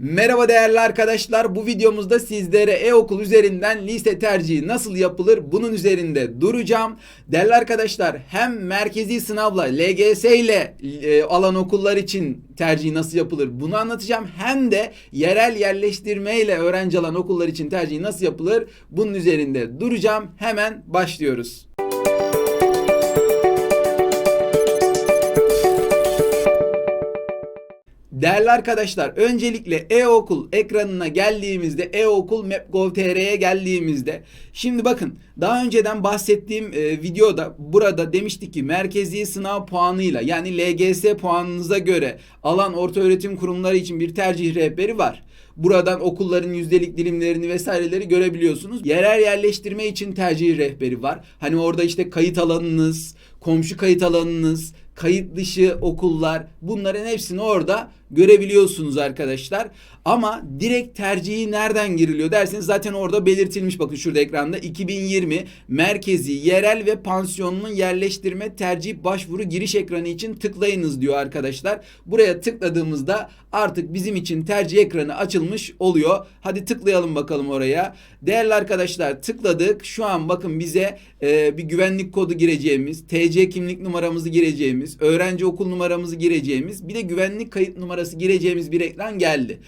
Merhaba değerli arkadaşlar. Bu videomuzda sizlere e-okul üzerinden lise tercihi nasıl yapılır bunun üzerinde duracağım. Değerli arkadaşlar hem merkezi sınavla LGS ile e, alan okullar için tercihi nasıl yapılır bunu anlatacağım. Hem de yerel yerleştirme ile öğrenci alan okullar için tercihi nasıl yapılır bunun üzerinde duracağım. Hemen başlıyoruz. Değerli arkadaşlar öncelikle e-okul ekranına geldiğimizde e-okul map.gov.tr'ye geldiğimizde şimdi bakın daha önceden bahsettiğim e, videoda burada demiştik ki merkezi sınav puanıyla yani LGS puanınıza göre alan orta öğretim kurumları için bir tercih rehberi var. Buradan okulların yüzdelik dilimlerini vesaireleri görebiliyorsunuz. Yerel yerleştirme için tercih rehberi var. Hani orada işte kayıt alanınız, komşu kayıt alanınız, kayıt dışı okullar bunların hepsini orada görebiliyorsunuz arkadaşlar. Ama direkt tercihi nereden giriliyor derseniz zaten orada belirtilmiş bakın şurada ekranda 2020 merkezi yerel ve pansiyonlu yerleştirme tercih başvuru giriş ekranı için tıklayınız diyor arkadaşlar. Buraya tıkladığımızda artık bizim için tercih ekranı açılmış oluyor. Hadi tıklayalım bakalım oraya. Değerli arkadaşlar tıkladık. Şu an bakın bize e, bir güvenlik kodu gireceğimiz, TC kimlik numaramızı gireceğimiz, öğrenci okul numaramızı gireceğimiz, bir de güvenlik kayıt numarası gireceğimiz bir ekran geldi.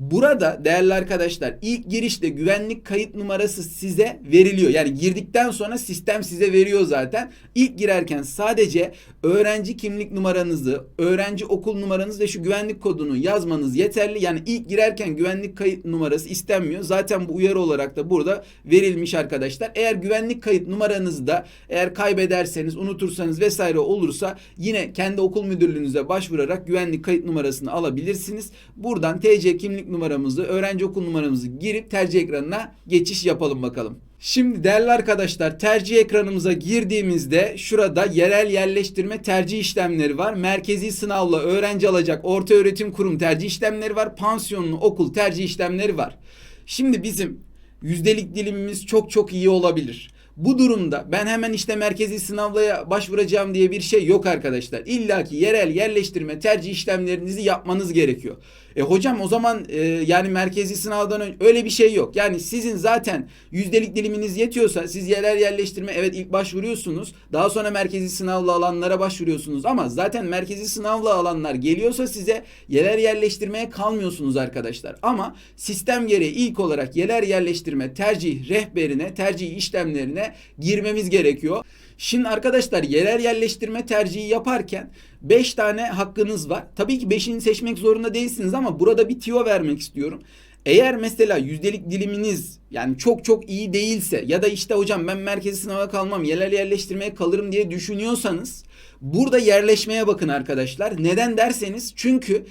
Burada değerli arkadaşlar ilk girişte güvenlik kayıt numarası size veriliyor. Yani girdikten sonra sistem size veriyor zaten. İlk girerken sadece öğrenci kimlik numaranızı, öğrenci okul numaranız ve şu güvenlik kodunu yazmanız yeterli. Yani ilk girerken güvenlik kayıt numarası istenmiyor. Zaten bu uyarı olarak da burada verilmiş arkadaşlar. Eğer güvenlik kayıt numaranızı da eğer kaybederseniz, unutursanız vesaire olursa yine kendi okul müdürlüğünüze başvurarak güvenlik kayıt numarasını alabilirsiniz. Buradan TC kimlik numaramızı, öğrenci okul numaramızı girip tercih ekranına geçiş yapalım bakalım. Şimdi değerli arkadaşlar tercih ekranımıza girdiğimizde şurada yerel yerleştirme tercih işlemleri var. Merkezi sınavla öğrenci alacak orta öğretim kurum tercih işlemleri var. Pansiyonlu okul tercih işlemleri var. Şimdi bizim yüzdelik dilimimiz çok çok iyi olabilir. Bu durumda ben hemen işte merkezi sınavlaya başvuracağım diye bir şey yok arkadaşlar. İlla ki yerel yerleştirme tercih işlemlerinizi yapmanız gerekiyor. E hocam o zaman e, yani merkezi sınavdan önce öyle bir şey yok. Yani sizin zaten yüzdelik diliminiz yetiyorsa siz yerel yerleştirme evet ilk başvuruyorsunuz. Daha sonra merkezi sınavla alanlara başvuruyorsunuz ama zaten merkezi sınavla alanlar geliyorsa size yerel yerleştirmeye kalmıyorsunuz arkadaşlar. Ama sistem gereği ilk olarak yerel yerleştirme tercih rehberine, tercih işlemlerine girmemiz gerekiyor. Şimdi arkadaşlar yerel yerleştirme tercihi yaparken 5 tane hakkınız var. Tabii ki 5'ini seçmek zorunda değilsiniz ama burada bir tiyo vermek istiyorum. Eğer mesela yüzdelik diliminiz yani çok çok iyi değilse ya da işte hocam ben merkezi sınava kalmam yerel yerleştirmeye kalırım diye düşünüyorsanız burada yerleşmeye bakın arkadaşlar. Neden derseniz çünkü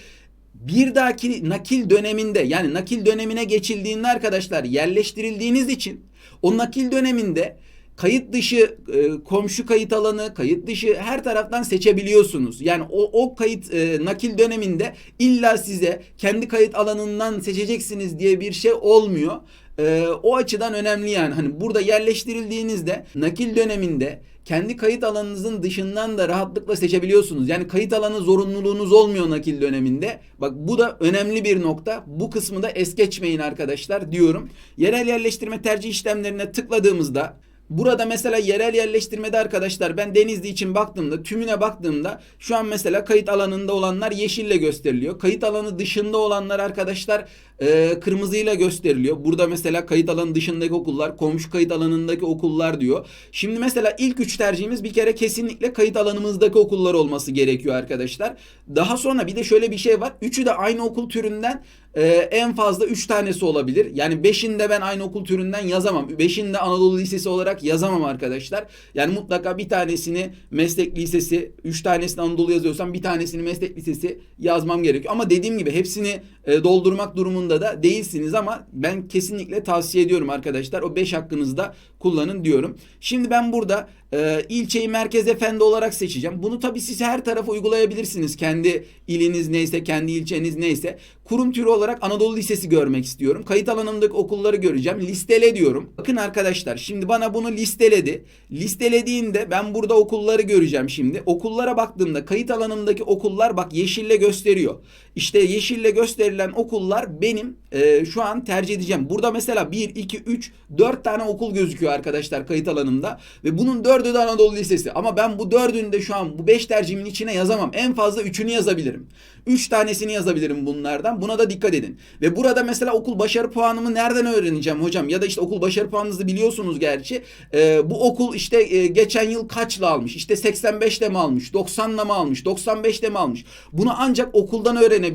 bir dahaki nakil döneminde yani nakil dönemine geçildiğinde arkadaşlar yerleştirildiğiniz için o nakil döneminde kayıt dışı e, komşu kayıt alanı, kayıt dışı her taraftan seçebiliyorsunuz. Yani o, o kayıt e, nakil döneminde illa size kendi kayıt alanından seçeceksiniz diye bir şey olmuyor. E, o açıdan önemli yani. Hani burada yerleştirildiğinizde nakil döneminde kendi kayıt alanınızın dışından da rahatlıkla seçebiliyorsunuz. Yani kayıt alanı zorunluluğunuz olmuyor nakil döneminde. Bak bu da önemli bir nokta. Bu kısmı da es geçmeyin arkadaşlar diyorum. Yerel yerleştirme tercih işlemlerine tıkladığımızda Burada mesela yerel yerleştirmede arkadaşlar ben Denizli için baktığımda tümüne baktığımda şu an mesela kayıt alanında olanlar yeşille gösteriliyor. Kayıt alanı dışında olanlar arkadaşlar e, kırmızıyla gösteriliyor. Burada mesela kayıt alanı dışındaki okullar, komşu kayıt alanındaki okullar diyor. Şimdi mesela ilk üç tercihimiz bir kere kesinlikle kayıt alanımızdaki okullar olması gerekiyor arkadaşlar. Daha sonra bir de şöyle bir şey var. Üçü de aynı okul türünden e, en fazla 3 tanesi olabilir. Yani 5'inde ben aynı okul türünden yazamam. 5'inde Anadolu Lisesi olarak yazamam arkadaşlar. Yani mutlaka bir tanesini meslek lisesi, 3 tanesini Anadolu yazıyorsam bir tanesini meslek lisesi yazmam gerekiyor. Ama dediğim gibi hepsini e, doldurmak durumunda da değilsiniz ama ben kesinlikle tavsiye ediyorum arkadaşlar. O 5 hakkınızda kullanın diyorum. Şimdi ben burada e, ilçeyi merkez efendi olarak seçeceğim. Bunu tabii siz her tarafa uygulayabilirsiniz. Kendi iliniz neyse, kendi ilçeniz neyse. Kurum türü olarak Anadolu Lisesi görmek istiyorum. Kayıt alanımdaki okulları göreceğim. Listele diyorum. Bakın arkadaşlar şimdi bana bunu listeledi. Listelediğinde ben burada okulları göreceğim şimdi. Okullara baktığımda kayıt alanımdaki okullar bak yeşille gösteriyor. İşte yeşille gösterilen okullar benim e, şu an tercih edeceğim. Burada mesela 1, 2, 3, 4 tane okul gözüküyor arkadaşlar kayıt alanında. Ve bunun dördü de Anadolu Lisesi. Ama ben bu dördünü de şu an bu 5 tercihimin içine yazamam. En fazla üçünü yazabilirim. 3 tanesini yazabilirim bunlardan. Buna da dikkat edin. Ve burada mesela okul başarı puanımı nereden öğreneceğim hocam? Ya da işte okul başarı puanınızı biliyorsunuz gerçi. E, bu okul işte e, geçen yıl kaçla almış? İşte 85'le mi almış? 90'la mı almış? 95'le mi almış? Bunu ancak okuldan öğrenebilirsiniz.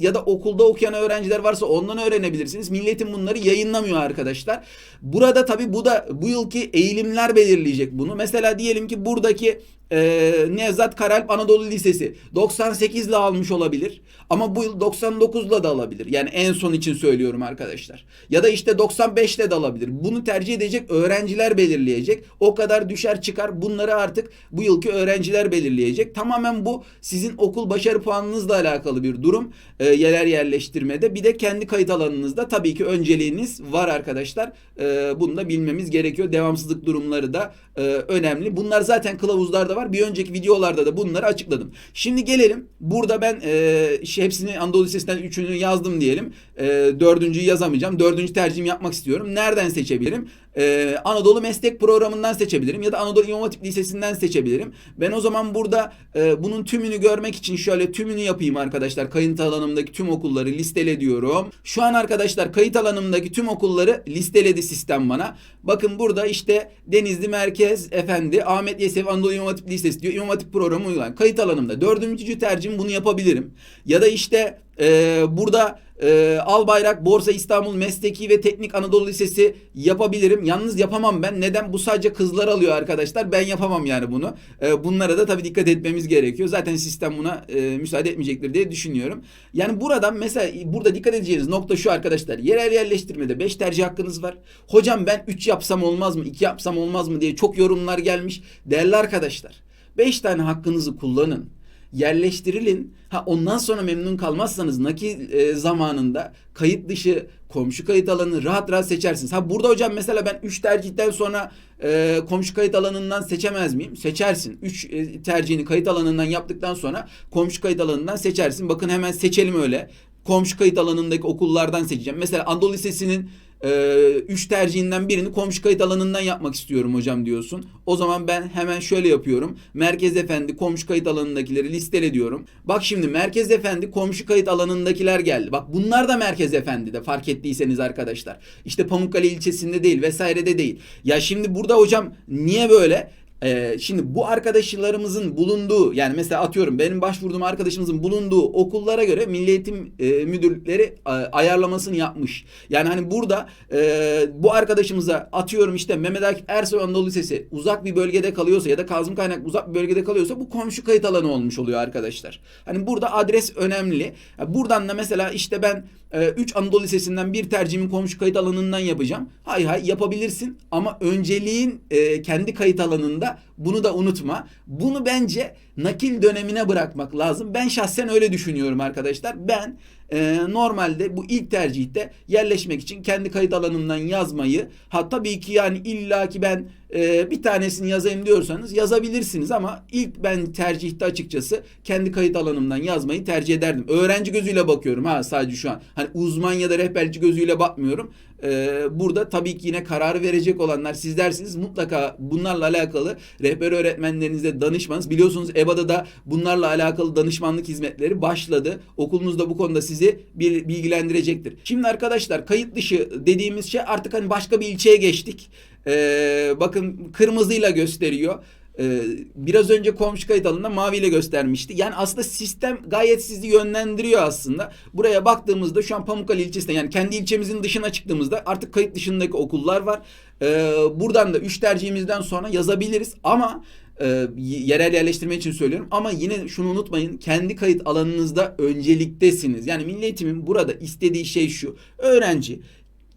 Ya da okulda okuyan öğrenciler varsa ondan öğrenebilirsiniz. Milletin bunları yayınlamıyor arkadaşlar. Burada tabii bu da bu yılki eğilimler belirleyecek bunu. Mesela diyelim ki buradaki e, Nevzat Karalp Anadolu Lisesi 98 ile almış olabilir. Ama bu yıl 99 ile de alabilir. Yani en son için söylüyorum arkadaşlar. Ya da işte 95 ile de alabilir. Bunu tercih edecek öğrenciler belirleyecek. O kadar düşer çıkar. Bunları artık bu yılki öğrenciler belirleyecek. Tamamen bu sizin okul başarı puanınızla alakalı bir durum. E, yerel yerleştirmede. Bir de kendi kayıt alanınızda tabii ki önceliğiniz var arkadaşlar. E, bunu da bilmemiz gerekiyor. Devamsızlık durumları da e, önemli. Bunlar zaten kılavuzlarda var. Bir önceki videolarda da bunları açıkladım. Şimdi gelelim. Burada ben e, şey, hepsini Anadolu Lisesi'nden üçünü yazdım diyelim. E, dördüncüyü yazamayacağım. Dördüncü tercihimi yapmak istiyorum. Nereden seçebilirim? Ee, Anadolu Meslek Programı'ndan seçebilirim ya da Anadolu İmam Lisesi'nden seçebilirim. Ben o zaman burada e, bunun tümünü görmek için şöyle tümünü yapayım arkadaşlar. Kayıt alanımdaki tüm okulları listele diyorum. Şu an arkadaşlar kayıt alanımdaki tüm okulları listeledi sistem bana. Bakın burada işte Denizli Merkez Efendi, Ahmet Yesevi Anadolu İmam Hatip Lisesi diyor. İmam Hatip programı uygulanan. Kayıt alanımda dördüncü tercihim bunu yapabilirim. Ya da işte e, burada e, Albayrak, Borsa İstanbul Mesleki ve Teknik Anadolu Lisesi yapabilirim. Yalnız yapamam ben. Neden? Bu sadece kızlar alıyor arkadaşlar. Ben yapamam yani bunu. E, bunlara da tabii dikkat etmemiz gerekiyor. Zaten sistem buna e, müsaade etmeyecektir diye düşünüyorum. Yani buradan mesela burada dikkat edeceğiniz nokta şu arkadaşlar. Yerel yerleştirmede 5 tercih hakkınız var. Hocam ben 3 yapsam olmaz mı? 2 yapsam olmaz mı diye çok yorumlar gelmiş. Değerli arkadaşlar 5 tane hakkınızı kullanın yerleştirilin. Ha ondan sonra memnun kalmazsanız nakil e, zamanında kayıt dışı komşu kayıt alanını rahat rahat seçersiniz. Ha burada hocam mesela ben 3 tercihten sonra e, komşu kayıt alanından seçemez miyim? Seçersin. 3 e, tercihini kayıt alanından yaptıktan sonra komşu kayıt alanından seçersin. Bakın hemen seçelim öyle. Komşu kayıt alanındaki okullardan seçeceğim. Mesela Anadolu Lisesi'nin ee, üç tercihinden birini komşu kayıt alanından yapmak istiyorum hocam diyorsun. O zaman ben hemen şöyle yapıyorum. Merkez Efendi komşu kayıt alanındakileri listele diyorum. Bak şimdi Merkez Efendi komşu kayıt alanındakiler geldi. Bak bunlar da Merkez Efendi'de fark ettiyseniz arkadaşlar. İşte Pamukkale ilçesinde değil vesairede değil. Ya şimdi burada hocam niye böyle? Ee, şimdi bu arkadaşlarımızın bulunduğu yani mesela atıyorum benim başvurduğum arkadaşımızın bulunduğu okullara göre Milli Eğitim e, Müdürlükleri e, ayarlamasını yapmış. Yani hani burada e, bu arkadaşımıza atıyorum işte Mehmet Akif Ersoy Anadolu Lisesi uzak bir bölgede kalıyorsa ya da Kazım Kaynak uzak bir bölgede kalıyorsa bu komşu kayıt alanı olmuş oluyor arkadaşlar. Hani burada adres önemli. Buradan da mesela işte ben 3 e, Anadolu Lisesi'nden bir tercihimi komşu kayıt alanından yapacağım. Hay hay yapabilirsin ama önceliğin e, kendi kayıt alanında bunu da unutma. Bunu bence nakil dönemine bırakmak lazım. Ben şahsen öyle düşünüyorum arkadaşlar. Ben e, normalde bu ilk tercihte yerleşmek için kendi kayıt alanından yazmayı ha tabii ki yani illaki ben e, bir tanesini yazayım diyorsanız yazabilirsiniz ama ilk ben tercihte açıkçası kendi kayıt alanımdan yazmayı tercih ederdim. Öğrenci gözüyle bakıyorum ha sadece şu an. Hani uzman ya da rehberci gözüyle bakmıyorum. E, burada tabii ki yine karar verecek olanlar sizlersiniz. Mutlaka bunlarla alakalı rehber öğretmenlerinize danışmanız. Biliyorsunuz EBA'da da bunlarla alakalı danışmanlık hizmetleri başladı. Okulunuz da bu konuda sizi bilgilendirecektir. Şimdi arkadaşlar kayıt dışı dediğimiz şey artık hani başka bir ilçeye geçtik. Ee, bakın kırmızıyla gösteriyor. Ee, biraz önce komşu kayıt alanında maviyle göstermişti. Yani aslında sistem gayet sizi yönlendiriyor aslında. Buraya baktığımızda şu an Pamukkale ilçesinde yani kendi ilçemizin dışına çıktığımızda artık kayıt dışındaki okullar var. Ee, buradan da üç tercihimizden sonra yazabiliriz ama e, yerel yerleştirme için söylüyorum ama yine şunu unutmayın kendi kayıt alanınızda önceliktesiniz. Yani Milli Eğitim'in burada istediği şey şu. Öğrenci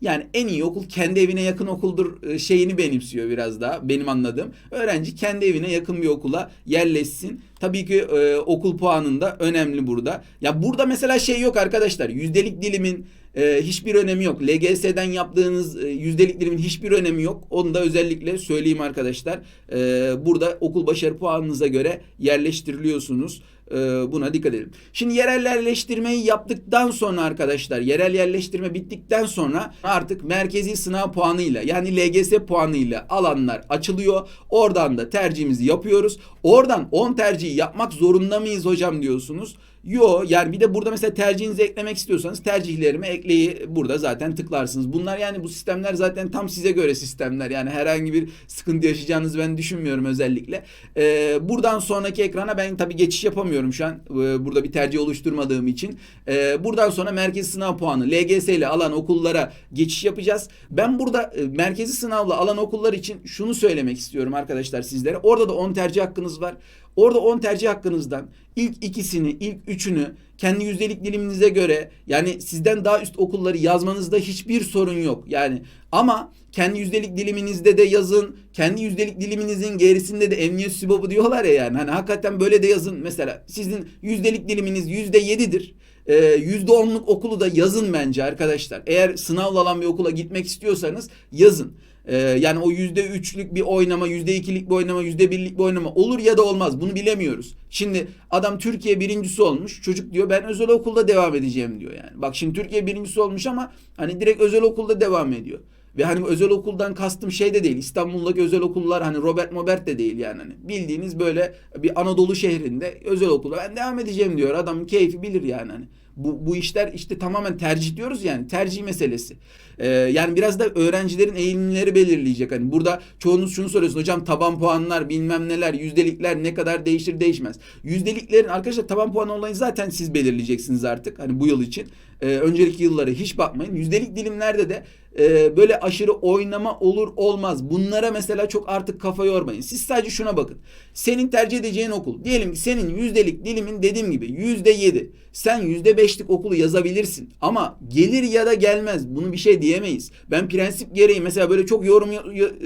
yani en iyi okul kendi evine yakın okuldur e, şeyini benimsiyor biraz daha benim anladığım. Öğrenci kendi evine yakın bir okula yerleşsin. Tabii ki e, okul puanında önemli burada. Ya burada mesela şey yok arkadaşlar. Yüzdelik dilimin e, hiçbir önemi yok. LGS'den yaptığınız e, yüzdelik dilimin hiçbir önemi yok. Onu da özellikle söyleyeyim arkadaşlar. E, burada okul başarı puanınıza göre yerleştiriliyorsunuz. Ee, buna dikkat edelim. Şimdi yerel yerleştirmeyi yaptıktan sonra arkadaşlar yerel yerleştirme bittikten sonra artık merkezi sınav puanıyla yani LGS puanıyla alanlar açılıyor. Oradan da tercihimizi yapıyoruz. Oradan 10 tercihi yapmak zorunda mıyız hocam diyorsunuz. Yo yani bir de burada mesela tercihinizi eklemek istiyorsanız tercihlerimi ekleyi burada zaten tıklarsınız. Bunlar yani bu sistemler zaten tam size göre sistemler. Yani herhangi bir sıkıntı yaşayacağınızı ben düşünmüyorum özellikle. Ee, buradan sonraki ekrana ben tabii geçiş yapamıyorum şu an. Ee, burada bir tercih oluşturmadığım için. Ee, buradan sonra merkezi sınav puanı LGS ile alan okullara geçiş yapacağız. Ben burada e, merkezi sınavla alan okullar için şunu söylemek istiyorum arkadaşlar sizlere. Orada da 10 tercih hakkınız var. Orada 10 tercih hakkınızdan ilk ikisini, ilk üçünü kendi yüzdelik diliminize göre yani sizden daha üst okulları yazmanızda hiçbir sorun yok. Yani ama kendi yüzdelik diliminizde de yazın. Kendi yüzdelik diliminizin gerisinde de emniyet sübabı diyorlar ya yani. Hani hakikaten böyle de yazın. Mesela sizin yüzdelik diliminiz yüzde yedidir. Ee, Yüzde onluk okulu da yazın bence arkadaşlar. Eğer sınavla alan bir okula gitmek istiyorsanız yazın. Ee, yani o yüzde üçlük bir oynama, yüzde ikilik bir oynama, yüzde birlik bir oynama olur ya da olmaz. Bunu bilemiyoruz. Şimdi adam Türkiye birincisi olmuş. Çocuk diyor ben özel okulda devam edeceğim diyor yani. Bak şimdi Türkiye birincisi olmuş ama hani direkt özel okulda devam ediyor. Ve hani özel okuldan kastım şey de değil. İstanbul'daki özel okullar hani Robert Mobert de değil yani. Hani bildiğiniz böyle bir Anadolu şehrinde özel okulda ben devam edeceğim diyor. Adamın keyfi bilir yani hani. Bu, bu işler işte tamamen tercih diyoruz yani tercih meselesi. Ee, yani biraz da öğrencilerin eğilimleri belirleyecek. Hani burada çoğunuz şunu soruyorsun hocam taban puanlar bilmem neler yüzdelikler ne kadar değişir değişmez. Yüzdeliklerin arkadaşlar taban puanı olayı zaten siz belirleyeceksiniz artık hani bu yıl için. Ee, önceki yıllara hiç bakmayın. Yüzdelik dilimlerde de e, böyle aşırı oynama olur olmaz. Bunlara mesela çok artık kafa yormayın. Siz sadece şuna bakın. Senin tercih edeceğin okul. Diyelim ki senin yüzdelik dilimin dediğim gibi yüzde yedi. Sen yüzde beşlik okulu yazabilirsin. Ama gelir ya da gelmez. Bunu bir şey diyemeyiz. Ben prensip gereği mesela böyle çok yorum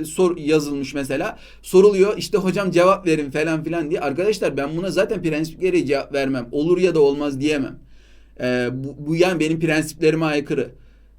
sor, yazılmış mesela. Soruluyor işte hocam cevap verin falan filan diye. Arkadaşlar ben buna zaten prensip gereği cevap vermem. Olur ya da olmaz diyemem. Ee, bu, bu yani benim prensiplerime aykırı.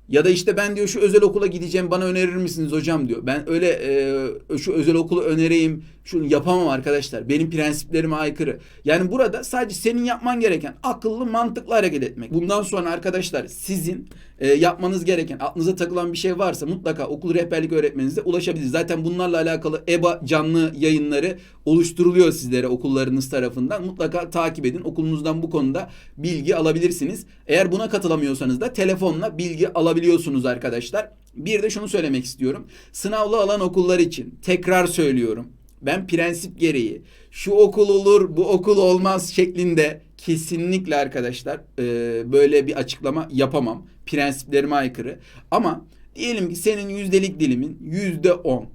Ya da işte ben diyor şu özel okula gideceğim bana önerir misiniz hocam diyor. Ben öyle e, şu özel okulu önereyim şunu yapamam arkadaşlar. Benim prensiplerime aykırı. Yani burada sadece senin yapman gereken akıllı mantıklı hareket etmek. Bundan sonra arkadaşlar sizin e, yapmanız gereken aklınıza takılan bir şey varsa mutlaka okul rehberlik öğretmeninize ulaşabilirsiniz. Zaten bunlarla alakalı EBA canlı yayınları oluşturuluyor sizlere okullarınız tarafından. Mutlaka takip edin. Okulunuzdan bu konuda bilgi alabilirsiniz. Eğer buna katılamıyorsanız da telefonla bilgi alabiliyorsunuz arkadaşlar. Bir de şunu söylemek istiyorum. Sınavlı alan okullar için tekrar söylüyorum. Ben prensip gereği şu okul olur bu okul olmaz şeklinde kesinlikle arkadaşlar e, böyle bir açıklama yapamam. Prensiplerime aykırı. Ama diyelim ki senin yüzdelik dilimin yüzde on.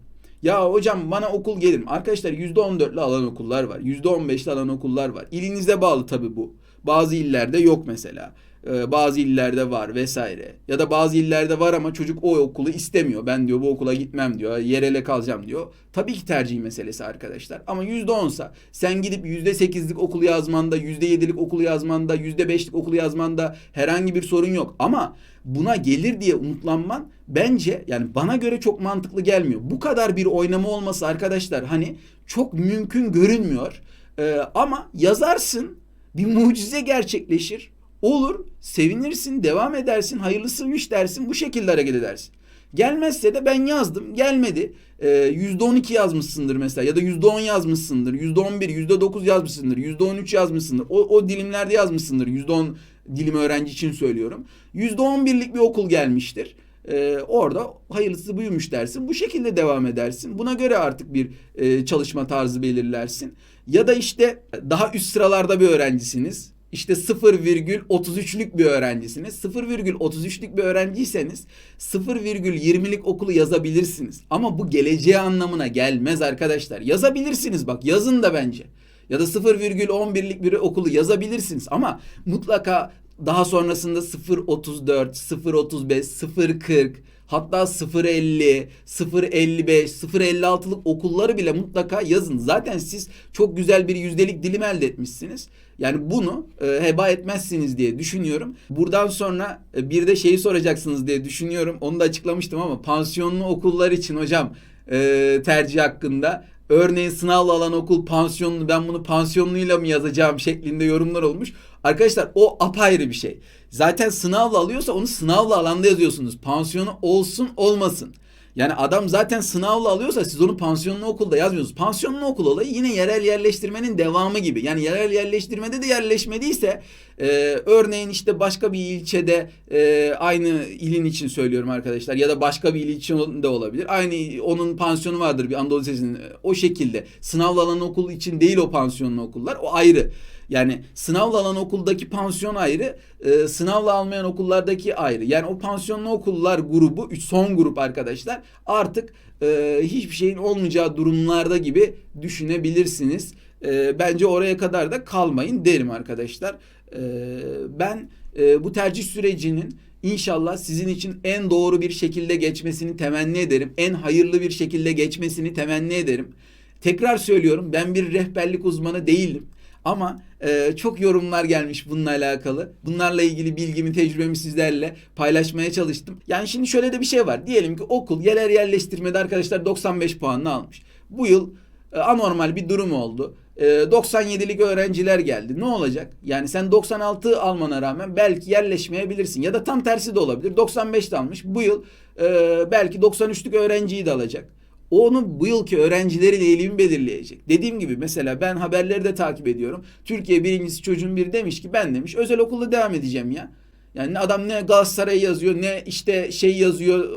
Ya hocam bana okul gelir mi? Arkadaşlar yüzde on dörtlü alan okullar var. Yüzde on beşli alan okullar var. İlinize bağlı tabii bu. Bazı illerde yok mesela. Ee, bazı illerde var vesaire. Ya da bazı illerde var ama çocuk o okulu istemiyor. Ben diyor bu okula gitmem diyor. Yerele kalacağım diyor. Tabii ki tercih meselesi arkadaşlar. Ama yüzde onsa sen gidip yüzde sekizlik okulu yazmanda, yüzde yedilik okulu yazmanda, yüzde beşlik okulu yazmanda herhangi bir sorun yok. Ama buna gelir diye umutlanman bence yani bana göre çok mantıklı gelmiyor. Bu kadar bir oynama olması arkadaşlar hani çok mümkün görünmüyor. Ee, ama yazarsın bir mucize gerçekleşir. Olur, sevinirsin, devam edersin, hayırlısıymış dersin, bu şekilde hareket edersin. Gelmezse de ben yazdım, gelmedi. Ee, %12 yazmışsındır mesela ya da %10 yazmışsındır, %11, %9 yazmışsındır, %13 yazmışsındır. O, o dilimlerde yazmışsındır. %10 dilim öğrenci için söylüyorum. %11'lik bir okul gelmiştir. Ee, orada hayırlısı buymuş dersin. Bu şekilde devam edersin. Buna göre artık bir e, çalışma tarzı belirlersin. Ya da işte daha üst sıralarda bir öğrencisiniz. İşte 0,33'lük bir öğrencisiniz. 0,33'lük bir öğrenciyseniz 0,20'lik okulu yazabilirsiniz. Ama bu geleceği anlamına gelmez arkadaşlar. Yazabilirsiniz bak yazın da bence. Ya da 0,11'lik bir okulu yazabilirsiniz ama mutlaka daha sonrasında 0.34, 0.35, 0.40 hatta 0.50, 0.55, 0.56'lık okulları bile mutlaka yazın. Zaten siz çok güzel bir yüzdelik dilim elde etmişsiniz. Yani bunu e, heba etmezsiniz diye düşünüyorum. Buradan sonra e, bir de şeyi soracaksınız diye düşünüyorum. Onu da açıklamıştım ama pansiyonlu okullar için hocam e, tercih hakkında Örneğin sınavla alan okul pansiyonlu ben bunu pansiyonluyla mı yazacağım şeklinde yorumlar olmuş. Arkadaşlar o apayrı bir şey. Zaten sınavla alıyorsa onu sınavla alanda yazıyorsunuz. Pansiyonu olsun olmasın. Yani adam zaten sınavla alıyorsa siz onu pansiyonlu okulda yazmıyorsunuz. Pansiyonlu okul olayı yine yerel yerleştirmenin devamı gibi. Yani yerel yerleştirmede de yerleşmediyse e, örneğin işte başka bir ilçede e, aynı ilin için söylüyorum arkadaşlar ya da başka bir il için de olabilir. Aynı onun pansiyonu vardır bir Anadolu Lisesi'nin o şekilde. Sınavla alan okul için değil o pansiyonlu okullar o ayrı. Yani sınavla alan okuldaki pansiyon ayrı, e, sınavla almayan okullardaki ayrı. Yani o pansiyonlu okullar grubu, son grup arkadaşlar artık e, hiçbir şeyin olmayacağı durumlarda gibi düşünebilirsiniz. E, bence oraya kadar da kalmayın derim arkadaşlar. E, ben e, bu tercih sürecinin İnşallah sizin için en doğru bir şekilde geçmesini temenni ederim. En hayırlı bir şekilde geçmesini temenni ederim. Tekrar söylüyorum ben bir rehberlik uzmanı değilim. Ama e, çok yorumlar gelmiş bununla alakalı. Bunlarla ilgili bilgimi, tecrübemi sizlerle paylaşmaya çalıştım. Yani şimdi şöyle de bir şey var. Diyelim ki okul yerel yerleştirmede arkadaşlar 95 puanını almış. Bu yıl e, anormal bir durum oldu. E, 97'lik öğrenciler geldi. Ne olacak? Yani sen 96 almana rağmen belki yerleşmeyebilirsin. Ya da tam tersi de olabilir. 95 de almış. Bu yıl e, belki 93'lük öğrenciyi de alacak. O onun bu yılki öğrencilerin eğilimi belirleyecek. Dediğim gibi mesela ben haberleri de takip ediyorum. Türkiye birincisi çocuğun biri demiş ki ben demiş özel okulda devam edeceğim ya. Yani adam ne Galatasaray yazıyor ne işte şey yazıyor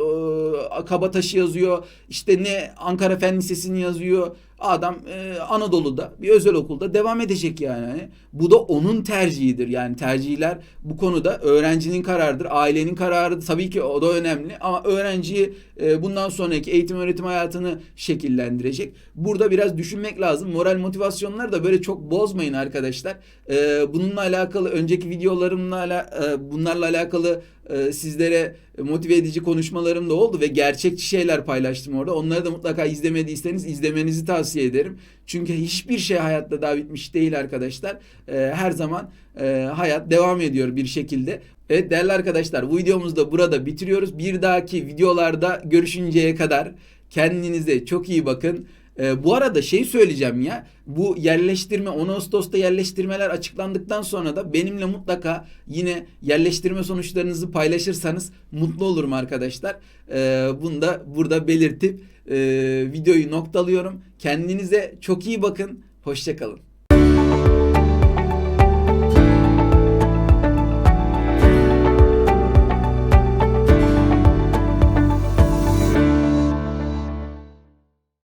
e, Kabataş'ı yazıyor işte ne Ankara Fen Lisesi'ni yazıyor. Adam e, Anadolu'da bir özel okulda devam edecek yani. Hani bu da onun tercihidir. Yani tercihler bu konuda öğrencinin kararıdır, ailenin kararıdır. Tabii ki o da önemli ama öğrenciyi e, bundan sonraki eğitim öğretim hayatını şekillendirecek. Burada biraz düşünmek lazım. Moral motivasyonları da böyle çok bozmayın arkadaşlar. E, bununla alakalı önceki videolarımla e, bunlarla alakalı e, sizlere motive edici konuşmalarım da oldu ve gerçekçi şeyler paylaştım orada. Onları da mutlaka izlemediyseniz izlemenizi tavsiye ederim. Çünkü hiçbir şey hayatta daha bitmiş değil arkadaşlar. E, her zaman e, hayat devam ediyor bir şekilde. Evet değerli arkadaşlar bu videomuzu da burada bitiriyoruz. Bir dahaki videolarda görüşünceye kadar kendinize çok iyi bakın. Ee, bu arada şey söyleyeceğim ya bu yerleştirme 10 Ağustos'ta yerleştirmeler açıklandıktan sonra da benimle mutlaka yine yerleştirme sonuçlarınızı paylaşırsanız mutlu olurum arkadaşlar. Ee, bunu da burada belirtip e, videoyu noktalıyorum. Kendinize çok iyi bakın. Hoşçakalın.